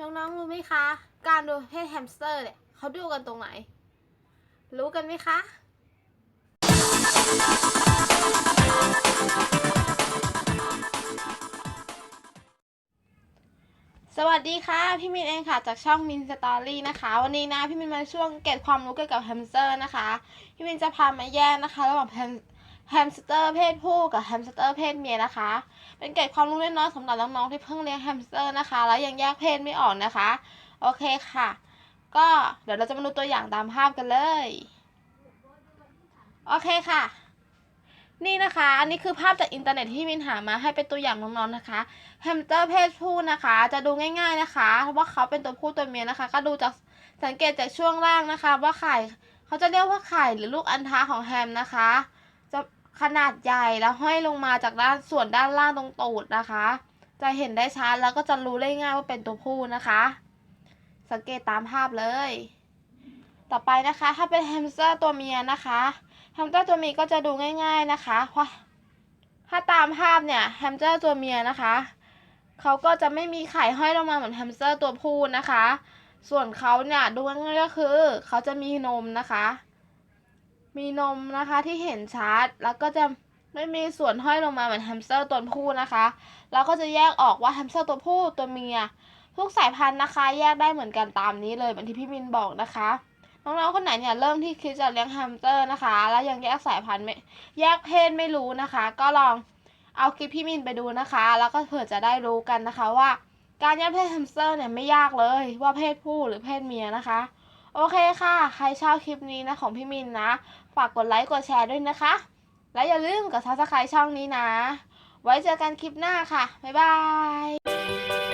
น้องๆรู้ไหมคะ การดูเพศแฮมสเตอร์เนี่ยเขาดูกันตรงไหน รู้กันไหมคะ สวัสดีค่ะ พี่มินเองค่ะจากช่องมินสตอรี่นะคะ วันนี้นะพี่มินมาช่วงเก็บความรู้เกี่ยวกับแฮมสเตอร์นะคะ พี่มินจะพามาแยกนะคะ ระหว่างแฮม แฮมสเตอร์เพศผู้กับแฮมสเตอร์เพศเมียนะคะ เป็นเกร็ดความรู้เล็กน้อยสำหรับน้องๆที่เพิ่งเลี้ยงแฮมสเตอร์นะคะ แล้วยังแยกเพศไม่ออกนะคะ โอเคค่ะ ก็เดี๋ยวเราจะมาดูตัวอย่างตามภาพกันเลย โอเคค่ะ นี่นะคะ อันนี้คือภาพจากอินเทอร์เน็ตที่มินหามาให้เป็นตัวอย่างน้องๆนะคะ แฮมสเตอร์เพศผู้นะคะ จะดูง่าย ๆนะคะ ว่าเขาเป็นตัวผู้ตัวเมียนะคะ ก็ดูจากสังเกตจากช่วงล่างนะคะ ว่าไข่เขาจะเรียกว่าไข่หรือลูกอัณฑะของแฮมนะคะ ขนาดใหญ่แล้วห้อยลงมาจากด้านส่วนด้านล่างตรงตูดนะคะ จะเห็นได้ชัดแล้วก็จะรู้ได้ง่ายว่าเป็นตัวผู้นะคะ สังเกตตามภาพเลย ต่อไปนะคะถ้าเป็นแฮมสเตอร์ตัวเมียนะคะแฮมสเตอร์ตัวเมียก็จะดูง่าย ๆนะคะเพราะถ้าตามภาพเนี่ยแฮมสเตอร์ตัวเมียนะคะเขาก็จะไม่มีไข่ห้อยลงมาเหมือนแฮมสเตอร์ตัวผู้นะคะ ส่วนเขาเนี่ยดูง่ายก็คือเขาจะมีนมนะคะ มีนมนะคะที่เห็นชัดแล้วก็จะไม่มีส่วนห้อยลงมาเหมือนแฮมสเตอร์ตัวผู้นะคะแล้วก็จะแยกออกว่าแฮมสเตอร์ตัวผู้ตัวเมียทุกสายพันธุ์นะคะ แยกได้เหมือนกันตามนี้เลยเหมือนที่พี่มินบอกนะคะน้องๆคนไหนเนี่ยเริ่มที่คิดจะเลี้ยงแฮมสเตอร์นะคะ แล้วยังแยกสายพันธุ์ไม่แยกเพศไม่รู้นะคะ ก็ลองเอาคลิปพี่มินไปดูนะคะ แล้วก็เผื่อจะได้รู้กันนะคะว่า การแยกเพศแฮมสเตอร์เนี่ยไม่ยากเลยว่าเพศผู้หรือเพศเมียนะคะ โอเคค่ะ ใครชอบคลิปนี้นะของพี่มินนะ ฝากกดไลค์กดแชร์ด้วยนะคะ และอย่าลืมกดซับสไครต์ช่องนี้นะ ไว้เจอกันคลิปหน้าค่ะ บ๊ายบาย